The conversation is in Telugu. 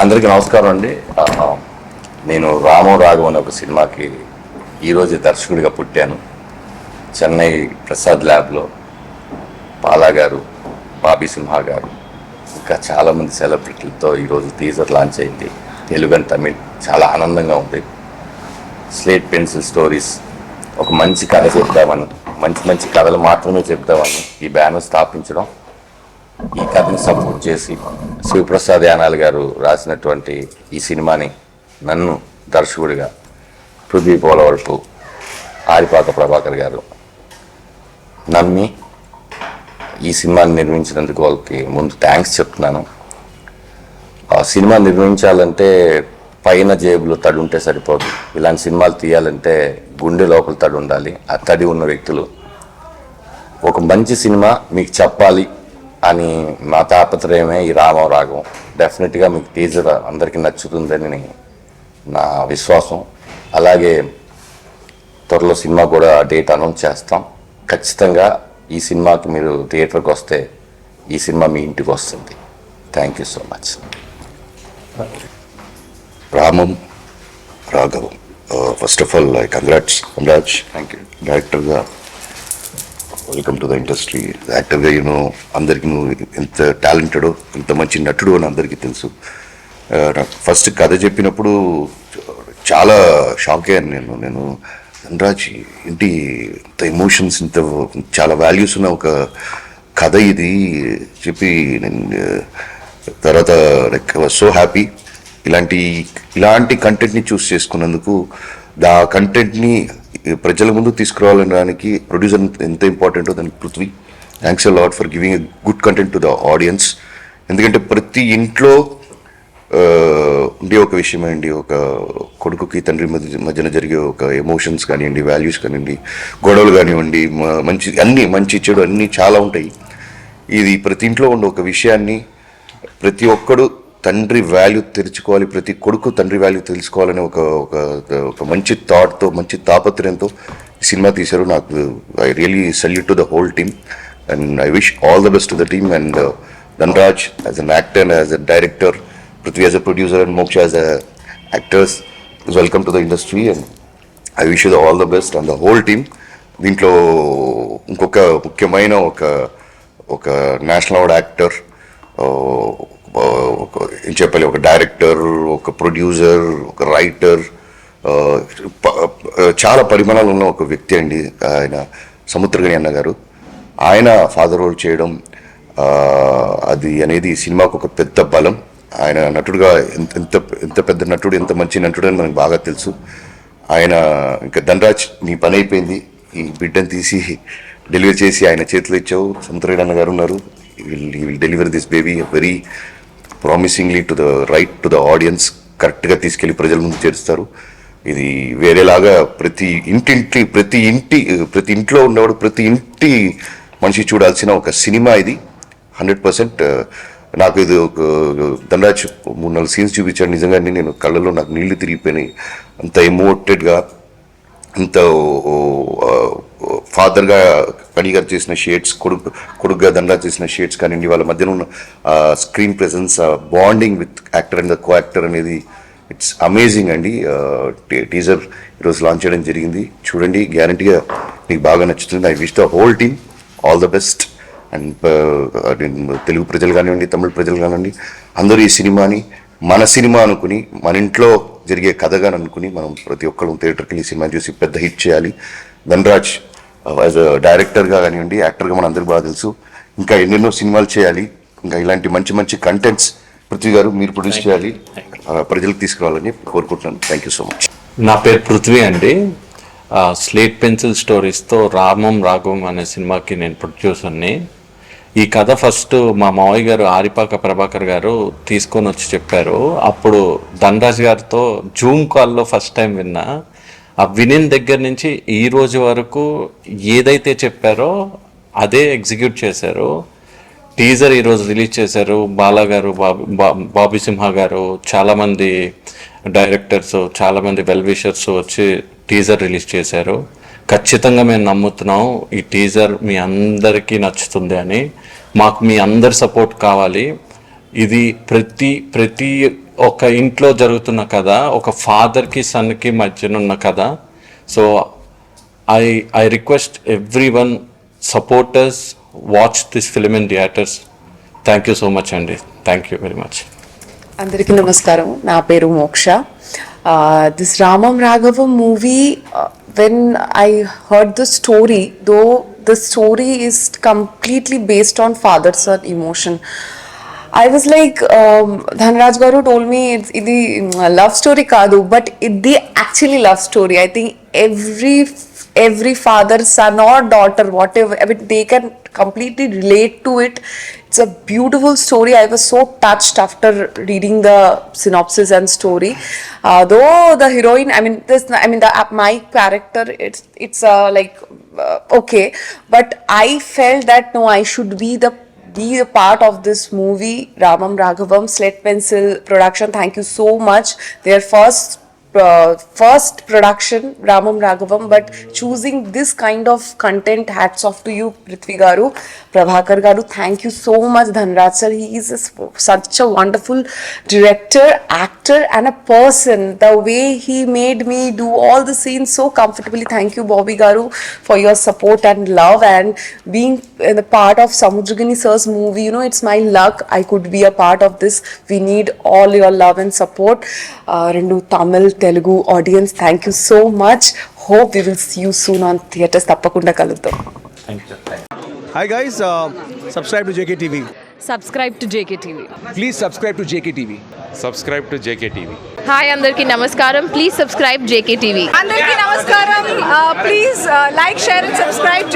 అందరికీ నమస్కారం అండి. నేను రామో రాఘవ్ అనే ఒక సినిమాకి ఈరోజు దర్శకుడిగా పుట్టాను. చెన్నై ప్రసాద్ ల్యాబ్లో పాలా గారు బాబీ సింహ గారు ఇంకా చాలామంది సెలబ్రిటీలతో ఈరోజు టీజర్ లాంచ్ అయింది. తెలుగు అండ్ తమిళ్ చాలా ఆనందంగా ఉంది. స్లేట్ పెన్సిల్ స్టోరీస్ ఒక మంచి కథ చెప్తామని మంచి మంచి కథలు మాత్రమే చెప్తామని ఈ బ్యానర్ స్థాపించడం ఈ కథని సపోర్ట్ చేసి శివప్రసాద్ యానాల్ గారు రాసినటువంటి ఈ సినిమాని నన్ను దర్శకుడిగా పృథ్వీ పోలవరపు ఆరిపాక ప్రభాకర్ గారు నమ్మి ఈ సినిమాని నిర్మించినందుకు వాళ్ళకి ముందు థ్యాంక్స్ చెప్తున్నాను. ఆ సినిమా నిర్మించాలంటే పైన జేబులో తడి ఉంటే సరిపోదు. ఇలాంటి సినిమాలు తీయాలంటే గుండె లోపల తడి ఉండాలి. ఆ తడి ఉన్న వ్యక్తులు. ఒక మంచి సినిమా మీకు చెప్పాలి అని నా తాపత్రయమే ఈ రామం రాగం. డెఫినెట్గా మీకు టీజర్ అందరికీ నచ్చుతుందని నా విశ్వాసం. అలాగే త్వరలో సినిమా కూడా డేట్ అనౌన్స్ చేస్తాం. ఖచ్చితంగా ఈ సినిమాకి మీరు థియేటర్కి వస్తే ఈ సినిమా మీ ఇంటికి వస్తుంది. Thank you so much Ramam Raghavam. First of all congrats congrats thank you డైరెక్టర్గా వెల్కమ్ టు ద ఇండస్ట్రీ యాక్టర్గా యూనో అందరికీ నువ్వు ఎంత టాలెంటెడో ఎంత మంచి నటుడు అని అందరికీ తెలుసు. ఫస్ట్ కథ చెప్పినప్పుడు చాలా షాక్ అయ్యాను నేను. నేను ధనరాజ్ ఏంటి ఇంత ఎమోషన్స్ ఇంత చాలా వాల్యూస్ ఉన్న ఒక కథ ఇది చెప్పి నేను తర్వాత లైక్ సో హ్యాపీ. ఇలాంటి ఇలాంటి కంటెంట్ని చూస్ చేసుకున్నందుకు దా కంటెంట్ని ప్రజల ముందు తీసుకురావడానికి ప్రొడ్యూసర్ ఎంత ఇంపార్టెంటో దానికి Prithvi thanks a lot for giving a good content to the audience ఎందుకంటే ప్రతి ఇంట్లో ఉండే ఒక విషయమే అండి ఒక కొడుకుకి తండ్రి మధ్య మధ్యన జరిగే ఒక ఎమోషన్స్ కానివ్వండి వాల్యూస్ కానివ్వండి గొడవలు కానివ్వండి మంచి అన్నీ మంచి చెడు అన్నీ చాలా ఉంటాయి. ఇది ప్రతి ఇంట్లో ఉండే ఒక విషయాన్ని ప్రతి ఒక్కడు తండ్రి వాల్యూ తెరుచుకోవాలి ప్రతి కొడుకు తండ్రి వాల్యూ తెలుసుకోవాలని ఒక ఒక మంచి థాట్తో మంచి తాపత్రయంతో సినిమా తీశారు. నాకు I really salute to the whole team and I wish all the best to the team and Dhanraj as an actor and as a director Prithvi as a producer and Moksha as a actors welcome to the industry and I wish the all the best and the whole team దీంట్లో ఇంకొక ముఖ్యమైన ఒక ఒక నేషనల్ అవార్డ్ యాక్టర్ చెప్పాలి ఒక డైరెక్టర్ ఒక ప్రొడ్యూసర్ ఒక రైటర్ చాలా పరిమాణాలు ఉన్న ఒక వ్యక్తి అండి ఆయన సముద్రగణి అన్న గారు ఆయన ఫాదర్ రోల్ చేయడం అది అనేది సినిమాకు ఒక పెద్ద బలం. ఆయన నటుడుగా ఎంత ఎంత ఎంత పెద్ద నటుడు ఎంత మంచి నటుడు అని మనకు బాగా తెలుసు. ఆయన ఇంకా ధనరాజ్ నీ పని అయిపోయింది. ఈ బిడ్డను తీసి డెలివరీ చేసి ఆయన చేతిలో ఇచ్చావు. సముద్రగణి అన్న గారు ఉన్నారు will deliver this baby very promisingly to the right to the audience కరెక్ట్గా తీసుకెళ్ళి ప్రజల ముందు చేరుస్తారు. ఇది వేరేలాగా ప్రతి ఇంటింటి ప్రతి ఇంటి ప్రతి ఇంట్లో ఉన్నవాడు ప్రతి ఇంటి మనిషి చూడాల్సిన ఒక సినిమా ఇది. హండ్రెడ్ పర్సెంట్ నాకు ఇది ఒక ధనరాజ్ మూడు నాలుగు సీన్స్ చూపించాడు. నిజంగానే నేను కళ్ళలో నాకు నీళ్ళు తిరిగిపోయినాయి. అంత ఎమోటెడ్గా అంత ఫాదర్గా కని చేసిన షేడ్స్ కొడుకు కొడుకుగా దండా చేసిన షేడ్స్ కానివ్వండి వాళ్ళ మధ్యన ఉన్న screen presence bonding with actor and the co actor అనేది ఇట్స్ అమేజింగ్ అండి. టీజర్ ఈరోజు లాంచ్ చేయడం జరిగింది. చూడండి గ్యారంటీగా మీకు బాగా నచ్చుతుంది. I wish the whole team all the best and Telugu ప్రజలు కానివ్వండి తమిళ ప్రజలు కానివ్వండి అందరూ ఈ సినిమాని మన సినిమా అనుకుని మన ఇంట్లో జరిగే కథగా అనుకుని మనం ప్రతి ఒక్కరు థియేటర్కి వెళ్ళి ఈ సినిమా చూసి పెద్ద హిట్ చేయాలి. ధనరాజ్ యాజ్ అ డైరెక్టర్గా కానివ్వండి యాక్టర్గా మన అందరికి బాగా తెలుసు. ఇంకా ఎన్నెన్నో సినిమాలు చేయాలి. ఇంకా ఇలాంటి మంచి మంచి కంటెంట్స్ పృథ్వీ గారు మీరు ప్రొడ్యూస్ చేయాలి. ఆ, ప్రజలకు తీసుకురావాలని కోరుకుంటున్నాను. థ్యాంక్ యూ సో మచ్ నా పేరు పృథ్వీ అండి. స్లేట్ పెన్సిల్ స్టోరీస్తో రామం రాఘవం అనే సినిమాకి నేను ప్రొడ్యూసర్ని ఈ కథ ఫస్ట్ మా మావయ్య గారు ఆరిపాక ప్రభాకర్ గారు తీసుకొని వచ్చి చెప్పారు. అప్పుడు ధనరాజ్ గారితో జూమ్ కాల్లో ఫస్ట్ టైం విన్నా. ఆ వినిన్ దగ్గర నుంచి ఈ రోజు వరకు ఏదైతే చెప్పారో అదే ఎగ్జిక్యూట్ చేశారు. టీజర్ ఈరోజు రిలీజ్ చేశారు. బాలా గారు బాబీ బా- బాబీ సింహ గారు చాలామంది డైరెక్టర్స్ చాలామంది వెల్విషర్స్ వచ్చి టీజర్ రిలీజ్ చేశారు. ఖచ్చితంగా మేము నమ్ముతున్నాం ఈ టీజర్ మీ అందరికీ నచ్చుతుంది అని. మాకు మీ అందరి సపోర్ట్ కావాలి. ఇది ప్రతి ప్రతి ఒక ఇంట్లో జరుగుతున్న కథ ఒక ఫాదర్కి సన్కి మధ్యన ఉన్న కథ. So I I request everyone supporters watch this film in theatres. Thank you so much అండి థ్యాంక్ యూ వెరీ మచ్ అందరికీ నమస్కారం. నా పేరు Moksha. This Ramam Raghavam movie when I heard the story though the story is completely based on father or emotion I was like, um, Dhanraj Garu told me it's the mm, love story kadu, but it's the actually love story. I think every every father, son or daughter, whatever, I mean, they can completely relate to it. It's a beautiful story. I was so touched after reading the synopsis and story. Uh, though the heroine, I mean, this, I mean, the uh, my character, it's it's uh, like uh, okay, but I felt that no, I should be the be a part of this movie ramam raghavam sled pencil production. Thank you so much. Their first uh, first production ramam raghavam but choosing this kind of content hats off to you prithvi garu prabhakar garu. Thank you so much dhanraj sir. He is a such a wonderful director actor and a person. The way he made me do all the scenes so comfortably. Thank you bobby garu for your support and love. And being in the part of samudragini sir's movie you know it's my luck. I could be a part of this. We need all your love and support. Uh, rendu tamil Telugu audience thank you so much hope we will see you soon on theatres తప్పకుండా కలుద్దాం. Hi guys subscribe to JK TV to JK please subscribe to JK TV subscribe to hi అందరికి నమస్కారం. ప్లీజ్ సబ్స్క్రైబ్ జేకే అందరికి please like share and subscribe